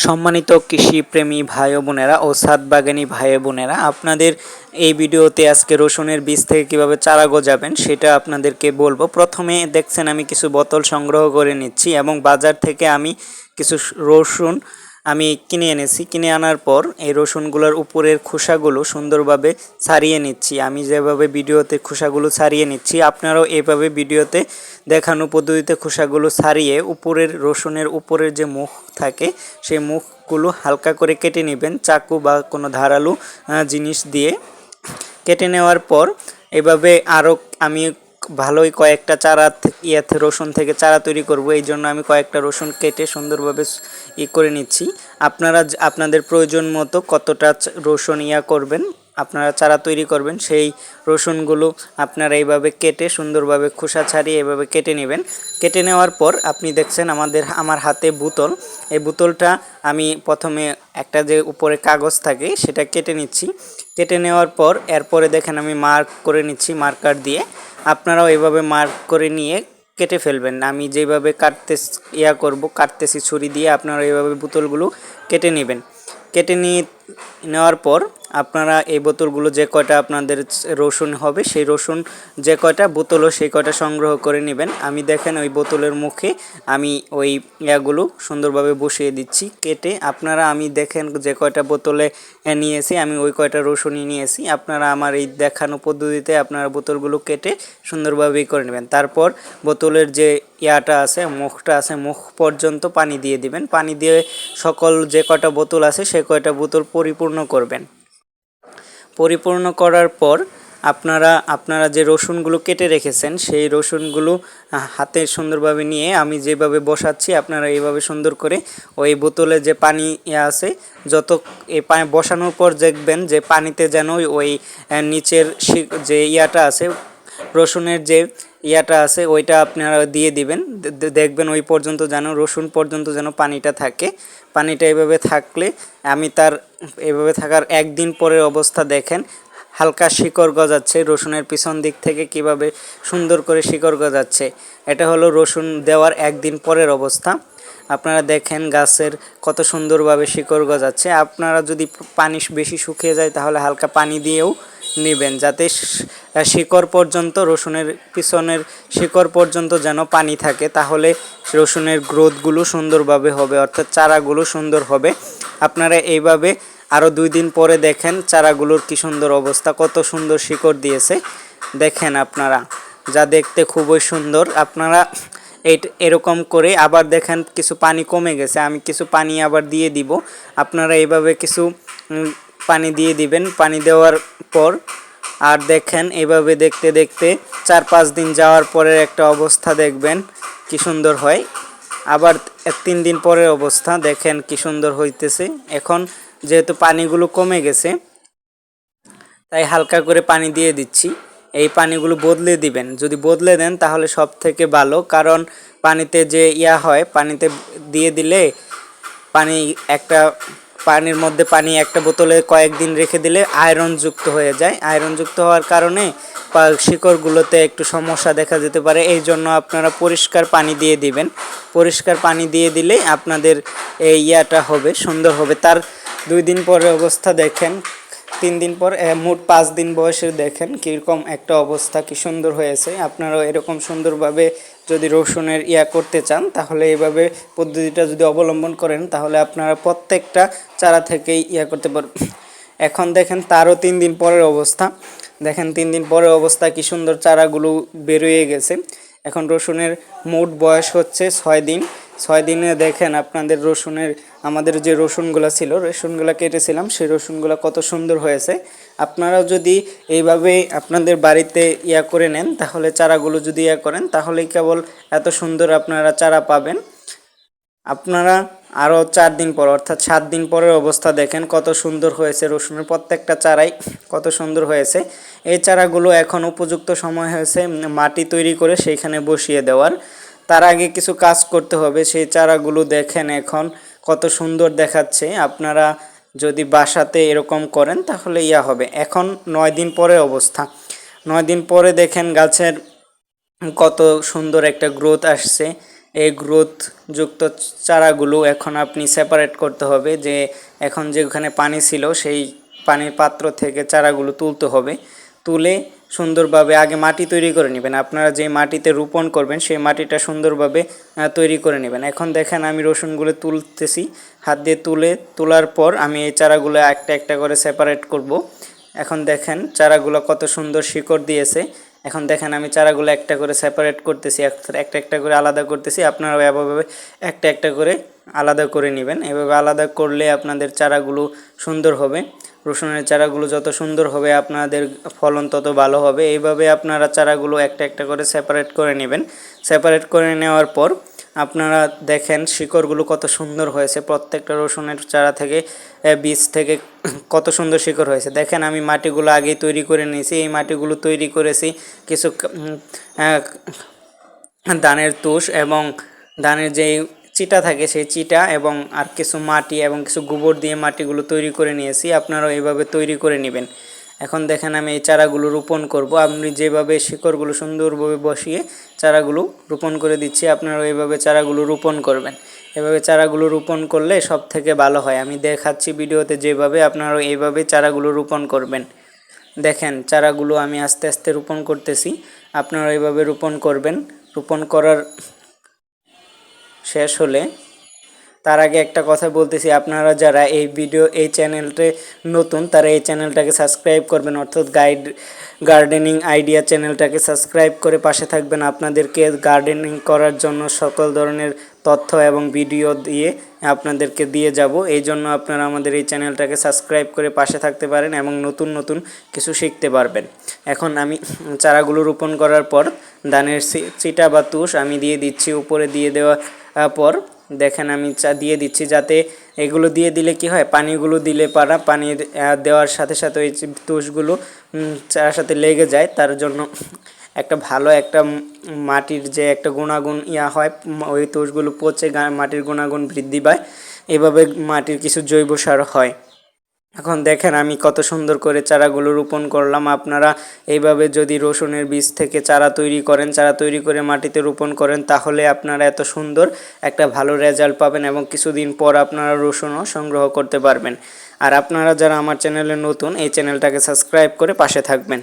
সম্মানিত কৃষিপ্রেমী ভাই বোনেরা ও সাত ভাই বোনেরা আপনাদের এই ভিডিওতে আজকে রসুনের বীজ থেকে কীভাবে চারা গজাবেন সেটা আপনাদেরকে বলব। প্রথমে দেখছেন আমি কিছু বোতল সংগ্রহ করে নিচ্ছি এবং বাজার থেকে আমি কিছু রসুন আমি কিনে এনেছি। কিনে আনার পর এই রসুনগুলোর উপরের খোসাগুলো সুন্দরভাবে ছাড়িয়ে নিচ্ছি। আমি যেভাবে ভিডিওতে খোসাগুলো ছাড়িয়ে নিচ্ছি, আপনারাও এভাবে ভিডিওতে দেখানো পদ্ধতিতে খোসাগুলো ছাড়িয়ে উপরের রসুনের উপরের যে মুখ থাকে, সেই মুখগুলো হালকা করে কেটে নেবেন। চাকু বা কোনো ধারালো জিনিস দিয়ে কেটে নেওয়ার পর এভাবে আরও আমি ভালোই কয়েকটা চারা ইয়াতে রসুন থেকে চারা তৈরি করব, এই জন্য আমি কয়েকটা রসুন কেটে সুন্দরভাবে ই করে নিচ্ছি। আপনারা আপনাদের প্রয়োজন মতো কতটা রসুন ইয়া করবেন আপনারা চারা তৈরি করবেন, সেই রসুনগুলো আপনারা এইভাবে কেটে সুন্দরভাবে খোসা ছাড়িয়ে এভাবে কেটে নেবেন। কেটে নেওয়ার পর আপনি দেখছেন আমাদের, আমার হাতে বোতল। এই বোতলটা আমি প্রথমে একটা যে উপরে কাগজ থাকে, সেটা কেটে নিচ্ছি। কেটে নেওয়ার পর এরপরে দেখেন আমি মার্ক করে নিচ্ছি, মার্কার দিয়ে। আপনারাও এভাবে মার্ক করে নিয়ে কেটে ফেলবেন আমি যেভাবে কাটতে ইয়া করব, কাটতেছি, ছুরি দিয়ে আপনারা এইভাবে বোতলগুলো কেটে নেবেন। কেটে নিয়ে, নেওয়ার পর আপনারা এই বোতলগুলো যে কয়টা আপনাদের রসুন হবে, সেই রসুন যে কয়টা, বোতলও সেই কয়টা সংগ্রহ করে নেবেন। আমি দেখেন ওই বোতলের মুখে আমি ওই ইয়াগুলো সুন্দরভাবে বসিয়ে দিচ্ছি, কেটে আপনারা আমি দেখেন যে কয়টা বোতলে নিয়েছি, আমি ওই কয়টা রসুনই নিয়েছি। আপনারা আমার এই দেখানো পদ্ধতিতে আপনারা বোতলগুলো কেটে সুন্দরভাবেই করে নেবেন। তারপর বোতলের যে ইয়াটা আছে, মুখটা আছে, মুখ পর্যন্ত পানি দিয়ে দিবেন। পানি দিয়ে সকল যে কয়টা বোতল আছে, সে কয়টা বোতল পরিপূর্ণ করবেন। পরিপূর্ণ করার পর আপনারা আপনারা যে রসুনগুলো কেটে রেখেছেন, সেই রসুনগুলো হাতে সুন্দরভাবে নিয়ে আমি যেভাবে বসাচ্ছি, আপনারা এইভাবে সুন্দর করে ওই বোতলে যে পানি ইয়ে আছে, যত এ পানি বসানোর পর দেখবেন যে পানিতে যেন ওই নিচের যে ইয়াটা আছে, রসুনের যে ইয়াটা আছে, ওইটা আপনারা দিয়ে দিবেন। দেখবেন ওই পর্যন্ত যেন, রসুন পর্যন্ত যেন পানিটা থাকে। পানিটা এভাবে থাকলে আমি তার, এভাবে থাকার একদিন পরের অবস্থা দেখেন, হালকা শিকড় গজাচ্ছে, রসুনের পিছন দিক থেকে কীভাবে সুন্দর করে শিকড় গজাচ্ছে। এটা হলো রসুন দেওয়ার একদিন পরের অবস্থা। আপনারা দেখেন গাছের কত সুন্দরভাবে শিকড় গজাচ্ছে। আপনারা যদি পানি বেশি শুকিয়ে যায়, তাহলে হালকা পানি দিয়েও নেবেন, যাতে শিকড় পর্যন্ত, রসুনের পিছনের শিকড় পর্যন্ত যেন পানি থাকে, তাহলে রসুনের গ্রোথগুলো সুন্দরভাবে হবে, অর্থাৎ চারাগুলো সুন্দর হবে। আপনারা এইভাবে আরও দুই দিন পরে দেখেন চারাগুলোর কি সুন্দর অবস্থা, কত সুন্দর শিকড় দিয়েছে। দেখেন আপনারা, যা দেখতে খুবই সুন্দর। আপনারা এই এরকম করে আবার দেখেন কিছু পানি কমে গেছে, আমি কিছু পানি আবার দিয়ে দিব। আপনারা এইভাবে কিছু পানি দিয়ে দিবেন, পানি দেওয়ার পর আর দেখেন এইভাবে দেখতে দেখতে চার পাঁচ দিন যাওয়ার পরের একটা অবস্থা দেখবেন, কি সুন্দর হয়। আবার তিন দিন পরের অবস্থা, দেখেন কি সুন্দর হইতেছে। এখন যেহেতু পানিগুলো কমে গেছে, তাই হালকা করে পানি দিয়ে দিচ্ছি। এই পানিগুলো বদলে দিবেন। যদি বদলে দেন, তাহলে সব থেকে ভালো, কারণ পানিতে যে ইয়া হয়, পানিতে দিয়ে দিলে পানি একটা পানির মধ্যে পানি একটা বোতলে কয়েকদিন রেখে দিলে আয়রন যুক্ত হয়ে যায়। আয়রন যুক্ত হওয়ার কারণে শিকড়গুলোতে একটু সমস্যা দেখা যেতে পারে। এই জন্য আপনারা পরিষ্কার পানি দিয়ে দিবেন। পরিষ্কার পানি দিয়ে দিলে আপনাদের এই ইয়াটা হবে, সুন্দর হবে। তার দুই দিন পরে অবস্থা দেখেন। তিন দিন পর মোট পাঁচ দিন বয়সে দেখেন কীরকম একটা অবস্থা, কি সুন্দর হয়েছে। আপনারাও এরকম সুন্দরভাবে যদি রসুনের ইয়া করতে চান, তাহলে এইভাবে পদ্ধতিটা যদি অবলম্বন করেন, তাহলে আপনারা প্রত্যেকটা চারা থেকেই ইয়া করতে পারবেন এখন দেখেন তারও তিন দিন পরের অবস্থা। দেখেন তিন দিন পরের অবস্থা, কি সুন্দর চারাগুলো বেরোয়ে গেছে। এখন রসুনের মোট বয়স হচ্ছে ছয় দিন। ছয় দিনে দেখেন আপনাদের রসুনের আমাদের যে রসুনগুলো ছিল, রসুনগুলো কেটেছিলাম, সেই রসুনগুলো কত সুন্দর হয়েছে। আপনারাও যদি এইভাবে আপনাদের বাড়িতে ইয়া করে নেন, তাহলে চারাগুলো যদি ইয়া করেন, তাহলেই কেবল এত সুন্দর আপনারা চারা পাবেন। আপনারা আরও চার দিন পর, অর্থাৎ সাত দিন পরের অবস্থা দেখেন, কত সুন্দর হয়েছে রসুনের প্রত্যেকটা চারাই, কত সুন্দর হয়েছে। এই চারাগুলো এখন উপযুক্ত সময় হয়েছে, মাটি তৈরি করে সেইখানে বসিয়ে দেওয়ার। তার আগে কিছু কাজ করতে হবে, সেই চারাগুলো দেখেন এখন। কত সুন্দর দেখাচ্ছে। আপনারা যদি বাসাতে এরকম করেন, তাহলে ইয়া হবে। এখন নয় দিন পরে অবস্থা। নয় দিন পরে দেখেন গাছের কত সুন্দর একটা গ্রোথ আসছে। এই গ্রোথযুক্ত চারাগুলো এখন আপনি সেপারেট করতে হবে যে, এখন যেখানে পানি ছিল, সেই পানির পাত্র থেকে চারাগুলো তুলতে হবে। তুলে সুন্দরভাবে আগে মাটি তৈরি করে নেবেন। আপনারা যে মাটিতে রোপণ করবেন, সেই মাটিটা সুন্দরভাবে তৈরি করে নেবেন। এখন দেখেন আমি রসুনগুলো তুলতেছি। হাত দিয়ে তুলে, তোলার পর আমি এই চারাগুলো একটা একটা করে সেপারেট করব। এখন দেখেন চারাগুলো কত সুন্দর শিকড় দিয়েছে। এখন দেখেন আমি চারাগুলো একটা করে সেপারেট করতেছি, একটা একটা করে আলাদা করতেছি। আপনারা এভাবে একটা একটা করে আলাদা করে নেবেন। এভাবে আলাদা করলে আপনাদের চারাগুলো সুন্দর হবে। রসুনের চারাগুলো যত সুন্দর হবে, আপনাদের ফলন তত ভালো হবে। এইভাবে আপনারা চারাগুলো একটা একটা করে সেপারেট করে নেবেন। সেপারেট করে নেওয়ার পর আপনারা দেখেন শিকড়গুলো কত সুন্দর হয়েছে। প্রত্যেকটা রসুনের চারা থেকে বীজ থেকে কত সুন্দর শিকড় হয়েছে। দেখেন আমি মাটিগুলো আগেই তৈরি করে নিয়েছি। এই মাটিগুলো তৈরি করেছি কিছু ধানের তুষ এবং ধানের যেই চিটা থাকে, সেই চিটা এবং আর কিছু মাটি এবং কিছু গোবর দিয়ে মাটিগুলো তৈরি করে নিয়েছি, আপনারাও এইভাবে তৈরি করে নেবেন। এখন দেখেন আমি এই চারাগুলো রোপণ করব, আপনি যেভাবে শিকড়গুলো সুন্দরভাবে বসিয়ে চারাগুলো রোপণ করে দিচ্ছি আপনারা এইভাবে চারাগুলো রোপণ করবেন। এভাবে চারাগুলো রোপণ করলে সব থেকে ভালো হয়। আমি দেখাচ্ছি ভিডিওতে যেভাবে আপনারা এইভাবে চারাগুলো রোপণ করবেন। দেখেন, চারাগুলো আমি আস্তে আস্তে রোপণ করতেছি আপনারা এইভাবে রোপণ করবেন। রোপণ করার শেষ হলে তার আগে একটা কথা বলতেছি আপনারা যারা এই ভিডিও এই চ্যানেলটে নতুন তারা এই চ্যানেলটাকে সাবস্ক্রাইব করবেন অর্থাৎ গাইড গার্ডেনিং আইডিয়া চ্যানেলটাকে সাবস্ক্রাইব করে পাশে থাকবেন। আপনাদেরকে গার্ডেনিং করার জন্য সকল ধরনের তথ্য এবং ভিডিও দিয়ে আপনাদেরকে দিয়ে যাব। এই জন্য আপনারা আমাদের এই চ্যানেলটাকে সাবস্ক্রাইব করে পাশে থাকতে পারেন এবং নতুন নতুন কিছু শিখতে পারবেন। এখন আমি চারাগুলো রোপণ করার পর ধানের চিটা বা তুষ আমি দিয়ে দিচ্ছি উপরে দিয়ে দেওয়ার আহ, পর দেখেন আমি চা দিয়ে দিচ্ছি যাতে এগুলো দিয়ে দিলে কি হয়, পানিগুলো দিলে পারা, পানি দেওয়ার সাথে সাথে ওই তুষগুলো চার সাথে লেগে যায়। তার জন্য একটা ভালো একটা মাটির যে একটা গুণাগুণ ইয়া হয় ওই তুষগুলো পচে মাটির গুণাগুণ বৃদ্ধি পায়। এভাবে মাটির কিছু জৈব সার হয়। এখন দেখেন আমি কত সুন্দর করে চারাগুলো রোপণ করলাম। আপনারা এইভাবে যদি রসুনের বীজ থেকে চারা তৈরি করেন, চারা তৈরি করে মাটিতে রোপণ করেন, তাহলে আপনারা এত সুন্দর একটা ভালো রেজাল্ট পাবেন এবং কিছুদিন পর আপনারা রসুনও সংগ্রহ করতে পারবেন। আর আপনারা যারা আমার চ্যানেলে নতুন, এই চ্যানেলটাকে সাবস্ক্রাইব করে পাশে থাকবেন।